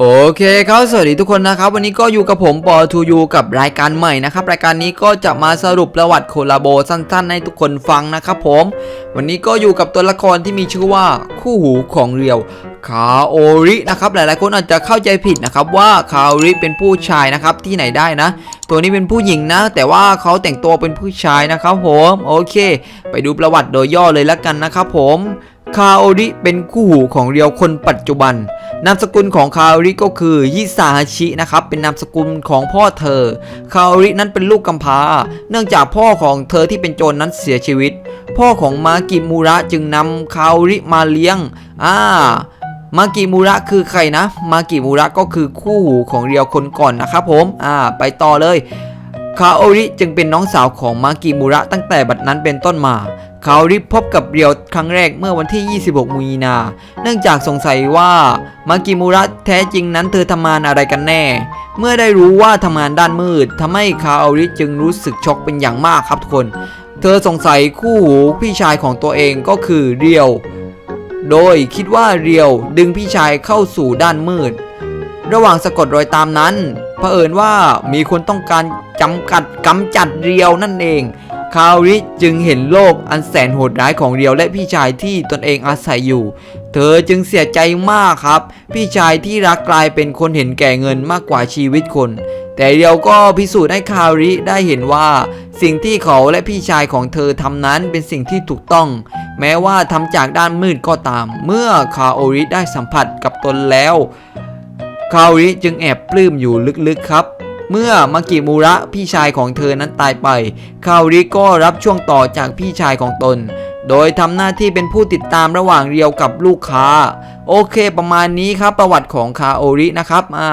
โอเคครับสวัสดีทุกคนนะครับ วันนี้ก็อยู่กับผมปอทูยูกับรายการใหม่นะครับ รายการนี้ก็จะมาสรุปประวัติโคลาโบสั้นๆ ให้ทุกคนฟังนะครับผม วันนี้ก็อยู่กับตัวละครที่มีชื่อว่าคู่หูของเรียวคาโอรินะครับหลายๆคนอาจจะเข้าใจผิดนะครับว่าคาโอริเป็นผู้ชายนะครับที่ไหนได้นะ ตัวนี้เป็นผู้หญิงนะ แต่ว่าเขาแต่งตัวเป็นผู้ชายนะครับผมโอเค ไปดูประวัติโดยย่อเลยแล้วกันนะครับผม คาโอริเป็นคู่หูของเรียวคนปัจจุบัน นามสกุลของคาโอริก็คือยิซาฮาชินะครับ เป็นนามสกุลของพ่อเธอ คาโอรินั้นเป็นลูกกำพร้า เนื่องจากพ่อของเธอที่เป็นโจรนนั้นเสียชีวิต พ่อของมากิมูระจึงนำคาโอริมาเลี้ยง อ่ามากิมูระคือใครนะ มากิมูระก็คือคู่หูของเรียวคนก่อนนะครับผม อ่า ไปต่อเลย คาโอริจึงเป็นน้องสาวของมากิมูระตั้งแต่บัดนั้นเป็นต้นมา คาริพบกับเรียวครั้งแรกเมื่อวันที่ 26 มีนา เนื่องจากสงสัยว่ามากิมูระแท้จริงนั้นเธอทำงานอะไรกันแน่ เมื่อได้รู้ว่าทำงานด้านมืดทำให้คาอริจึงรู้สึกช็อกเป็นอย่างมากครับทุกคน เธอสงสัยคู่หูพี่ชายของตัวเองก็คือเรียว โดยคิดว่าเรียวดึงพี่ชายเข้าสู่ด้านมืด ระหว่างสะกดรอยตามนั้นเผอิญว่ามีคนต้องการจำกัดกำจัดเรียวนั่นเอง คาริจึงเห็นโลกอันแสนโหดร้ายของเรียวและพี่ชายที่ตนเองอาศัยอยู่ เธอจึงเสียใจมากครับ พี่ชายที่รักกลายเป็นคนเห็นแก่เงินมากกว่าชีวิตคน แต่เรียวก็พิสูจน์ให้คาริได้เห็นว่าสิ่งที่เขาและพี่ชายของเธอทำนั้นเป็นสิ่งที่ถูกต้อง แม้ว่าทำจากด้านมืดก็ตาม เมื่อคาโอริได้สัมผัสกับตนแล้ว คาริจึงแอบปลื้มอยู่ลึกๆครับ เมื่อมากิมูระพี่ชายของเธอนั้นตายไป คาโอริก็รับช่วงต่อจากพี่ชายของตน โดยทำหน้าที่เป็นผู้ติดตามระหว่างเรียวกับลูกค้า โอเคประมาณนี้ครับประวัติของคาโอรินะครับอ่า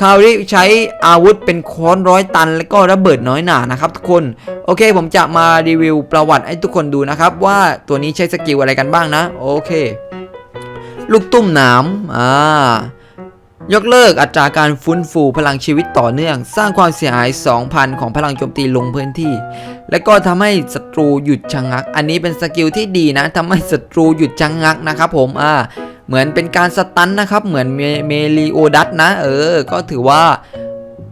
คาโอริใช้อาวุธเป็นค้อนร้อยตัน และก็ระเบิดน้อยหนานะครับทุกคน โอเค ผมจะมารีวิวประวัติให้ทุกคนดูนะครับ ว่าตัวนี้ใช้สกิลอะไรกันบ้างนะ โอเค ลูกตุ้มหนามอ่า ยกเลิกอัตราการฟื้นฟูพลังชีวิตต่อเนื่อง สร้างความเสียหาย 2,000 ของพลังโจมตีลงพื้นที่ และก็ทำให้ศัตรูหยุดชะงงัก อันนี้เป็นสกิลที่ดีนะทำให้ศัตรูหยุดชะงงักนะครับผมอ่าเหมือนเป็นการสตันนะครับ เหมือนเมเมลิโอดัสนะ เออ ก็ถือว่า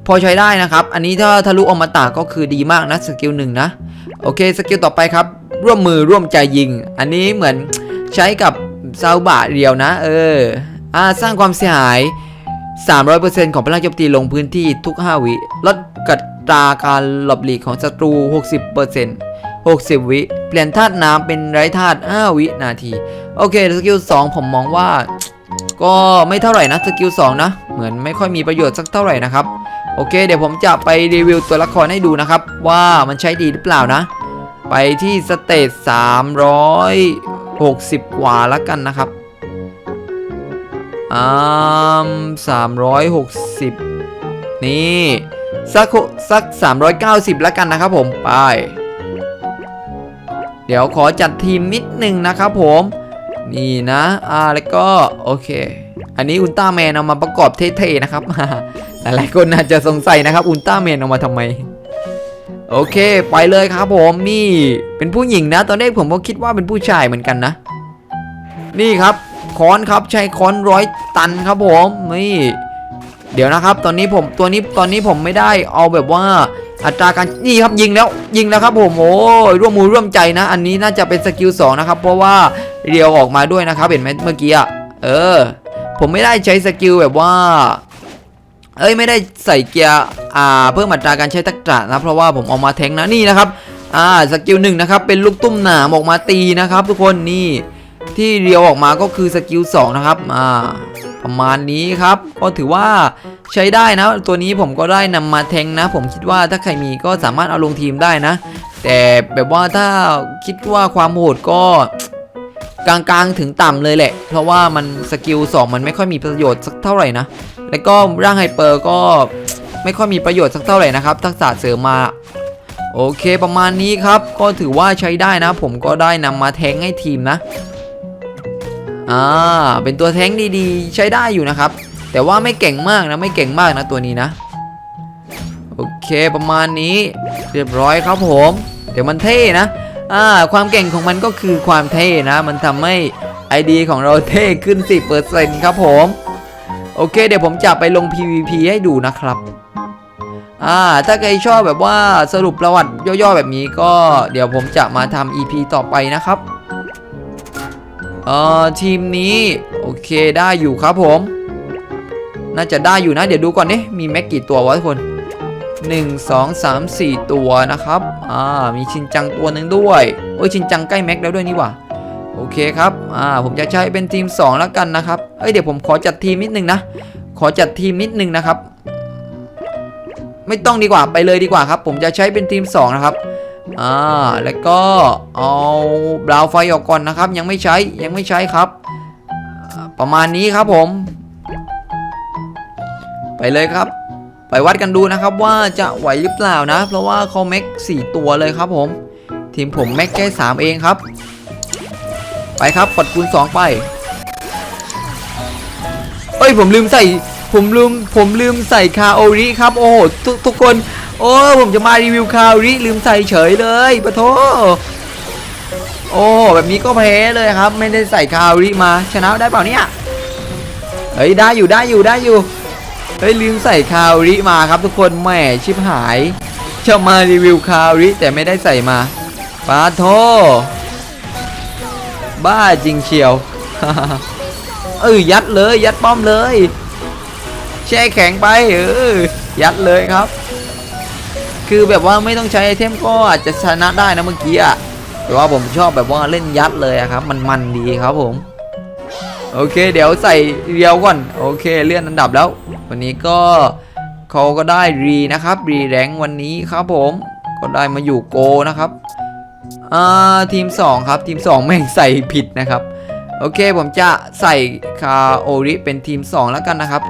พอใช้ได้นะครับ อันนี้ถ้าทะลุอมตะก็คือดีมากนะสกิลหนึ่งนะ โอเคสกิลต่อไปครับ ร่วมมือร่วมใจยิง อันนี้เหมือนใช้กับซาบะเรียวนะ เอออ่าสร้างความเสียหาย 300%ของพลังโจมตีลงพื้นที่ทุก 5 วิลดกัดตราการหลบหลีกของศัตรู 60% 60 วิ เปลี่ยนธาตุน้ำเป็นไร้ธาตุ5วินาที โอเค สกิล 2 ผมมองว่า ก็ไม่เท่าไหร่นะ สกิล 2 นะ เหมือนไม่ค่อยมีประโยชน์สักเท่าไหร่นะครับ โอเค เดี๋ยวผมจะไปรีวิวตัวละครให้ดูนะครับ ว่ามันใช้ดีหรือเปล่านะ ไปที่สเตจ360 กว่าแล้วกันนะครับ อ่าสามร้อยหกสิบนี่สักสักสามร้อยเก้าสิบแล้วกันนะครับผมไป เดี๋ยวขอจัดทีมนิดนึงนะครับผม นี่นะอ่าแล้วก็โอเค อันนี้อุลตร้าแมนเอามาประกอบเท่ๆนะครับหลายๆคนอาจจะสงสัยนะครับอุลตร้าแมนเอามาทำไมโอเค ไปเลยครับผมนี่เป็นผู้หญิงนะ ตอนแรกผมก็คิดว่าเป็นผู้ชายเหมือนกันนะ นี่ครับ ค้อนครับใช้ค้อนร้อยตันครับผมนี่เดี๋ยวนะครับ ตอนนี้ผมตัวนี้ตอนนี้ผมไม่ได้เอาแบบว่าอัตราการนี่ครับยิงแล้วยิงแล้วครับผมโอ้ยร่วมมือร่วมใจนะ อันนี้น่าจะเป็นสกิล2นะครับ เพราะว่าเรียวออกมาด้วยนะครับ เห็นไหมเมื่อกี้อะเออ ผมไม่ได้ใช้สกิลแบบว่า เอ้ยไม่ได้ใส่เกียร์อ่าเพิ่มอัตราการใช้ตักษะนะเพราะว่าผมออกมาแทงนะนี่นะครับอ่าสกิลหนึ่งนะครับเป็นลูกตุ้มหนามออกมาตีนะครับ ทุกคนนี่ ที่เรียวออกมาก็คือสกิล2นะครับอ่าประมาณนี้ครับ ก็ถือว่าใช้ได้นะ ตัวนี้ผมก็ได้นำมาแทงนะ ผมคิดว่าถ้าใครมีก็สามารถเอาลงทีมได้นะ แต่แบบว่าถ้าคิดว่าความโหดก็กลางๆถึงต่ำเลยแหละ เพราะว่ามันสกิล2มันไม่ค่อยมีประโยชน์สักเท่าไหร่นะ แล้วก็ร่างไฮเปอร์ก็ไม่ค่อยมีประโยชน์สักเท่าไหร่นะครับทักษะเสริมมา โอเคประมาณนี้ครับ ก็ถือว่าใช้ได้นะ ผมก็ได้นำมาแทงให้ทีมนะ อ่าเป็นตัวแท้งดีๆ ใช้ได้อยู่นะครับ แต่ว่าไม่เก่งมากนะไม่เก่งมากนะตัวนี้นะ โอเคประมาณนี้เรียบร้อยครับผม เดี๋ยวมันเท่นะอ่าความเก่งของมันก็คือความเท่นะ มันทำให้ไอดีของเราเท่ขึ้น 10%ครับผม โอเค เดี๋ยวผมจะไปลง PVP ให้ดูนะครับอ่าถ้าใครชอบแบบว่าสรุปประวัติย่อๆแบบนี้ก็เดี๋ยวผมจะมาทำ EP ต่อไปนะครับ เอ่อทีมนี้โอเคได้อยู่ครับผม น่าจะได้อยู่นะ เดี๋ยวดูก่อนนี่มีแม็กกี่ตัววะทุกคน1 2 3 4 ตัวนะครับ อ่า มีชินจังตัวหนึ่งด้วย โอ้ยชินจังใกล้แม็กแล้วด้วยนี่ว่าโอเคครับ อ่า ผมจะใช้เป็นทีม 2 แล้วกันนะครับ เอ้ย เดี๋ยวผมขอจัดทีมนิดนึงนะ ขอจัดทีมนิดนึงนะครับ ไม่ต้องดีกว่า ไปเลยดีกว่าครับ ผมจะใช้เป็นทีม 2 นะครับ อ่าแล้วก็เอาบราวไฟออกก่อนนะครับ ยังไม่ใช้ยังไม่ใช้ครับ ประมาณนี้ครับผม ไปเลยครับ ไปวัดกันดูนะครับว่าจะไหวหรือเปล่านะ เพราะว่าเขาแม็ก4ตัวเลยครับผม ทีมผมแม็กแค่3เองครับ ไปครับกดคูณ2ไปเอ้ยผมลืมใส่ผมลืมผมลืมใส่คาโอริครับ โอ้โหทุกทุกคน โอ้ผมจะมารีวิวคาโอริลืมใส่เฉยเลยปะโทโอ้แบบนี้ก็แพ้เลยครับ ไม่ได้ใส่คาโอริมาชนะได้เปล่าเนี่ยเฮ้ยได้อยู่ได้อยู่ได้อยู่เฮ้ยลืมใส่คาโอริมาครับทุกคนแหมชิบหายจะมารีวิวคาโอริแต่ไม่ได้ใส่มาปาโทบ้าจริงเชียวเออยัดเลยยัดป้อมเลย แช่แข็งไปเออยัดเลยครับ คือแบบว่าไม่ต้องใช้ไอเทมก็อาจจะชนะได้นะเมื่อกี้อะแต่ว่าผมชอบแบบว่าเล่นยัดเลยอะครับ มันมันดีครับผมโอเค เดี๋ยวใส่เรียวก่อนโอเค เลื่อนอันดับแล้ว วันนี้ก็เขาก็ได้รีนะครับรีแรงวันนี้ครับผม ก็ได้มาอยู่โกนะครับอ่าทีม 2 ครับทีม 2 แม่งใส่ผิดนะครับ โอเคผมจะใส่คาโอริเป็นทีม 2 แล้วกันนะครับ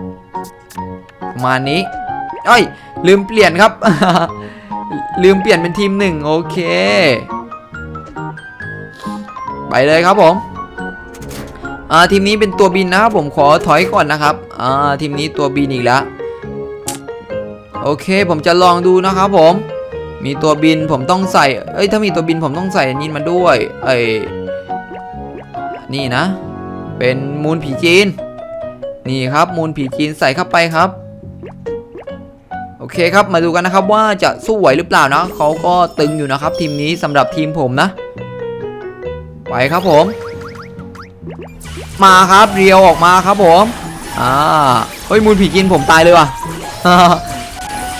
ประมาณนี้เอ้ย ลืมเปลี่ยนครับ ลืมเปลี่ยนเป็นทีม1โอเค ไปเลยครับผมอ่าทีมนี้เป็นตัวบินนะครับผมขอถอยก่อนนะครับอ่าทีมนี้ตัวบินอีกแล้วโอเค ผมจะลองดูนะครับผม มีตัวบินผมต้องใส่ เอ้ยถ้ามีตัวบินผมต้องใส่อันนี้มาด้วยไอ้นี่นะ เป็นมูลผีจีน นี่ครับมูลผีจีนใส่เข้าไปครับ อเคครับมาดูกันนะครับว่าจะสู้ไหวหรือเปล่านะเขาก็ตึงอยู่นะครับ ทีมนี้สำหรับทีมผมนะ ไปครับผม มาครับเรียวออกมาครับผมอ่าเฮ้ยมูลผีจีนผมตายเลยว่ะ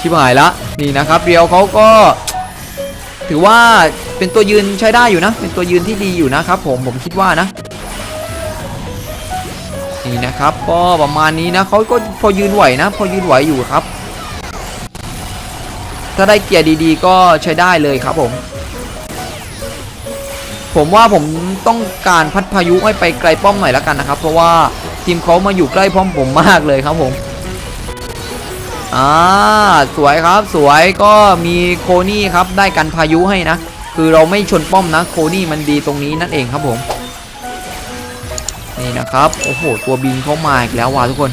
ชิบหายละนี่นะครับเรียวเขาก็ ถือว่าเป็นตัวยืนใช้ได้อยู่นะ เป็นตัวยืนที่ดีอยู่นะครับ ผมผมคิดว่านะนี่นะครับก็ประมาณนี้นะเขาก็พอยืนไหวนะ พอยืนไหวอยู่ครับ ถ้าได้เกียร์ดีๆ ก็ใช้ได้เลยครับผม ผมว่าผมต้องการพัดพายุให้ไปไกลป้อมหน่อยแล้วกันนะครับ เพราะว่าทีมเขามาอยู่ใกล้ป้อมผมมากเลยครับผมอ่าสวยครับสวยก็มีโคนี่ครับได้กันพายุให้นะ คือเราไม่ชนป้อมนะโคนี่มันดีตรงนี้นั่นเองครับผม นี่นะครับโอ้โหตัวบินเข้ามาอีกแล้วว่ะทุกคน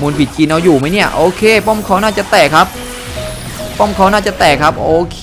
มูลบิดกินเอาอยู่ไหมเนี่ยโอเค ป้อมเขาน่าจะแตกครับ ป้อมเขาน่าจะแตกครับ โอเค